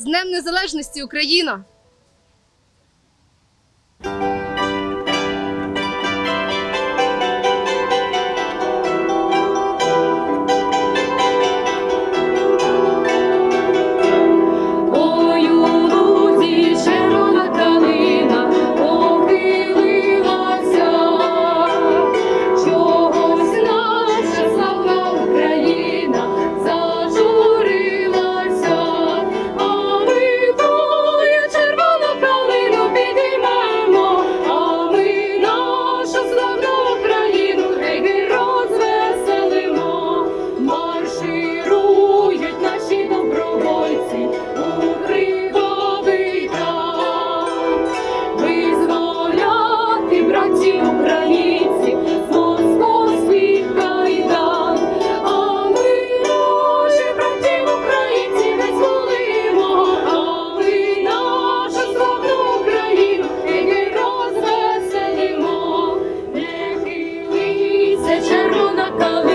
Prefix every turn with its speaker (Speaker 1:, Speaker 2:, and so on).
Speaker 1: З Днем Незалежності Україна! це чаруна кава.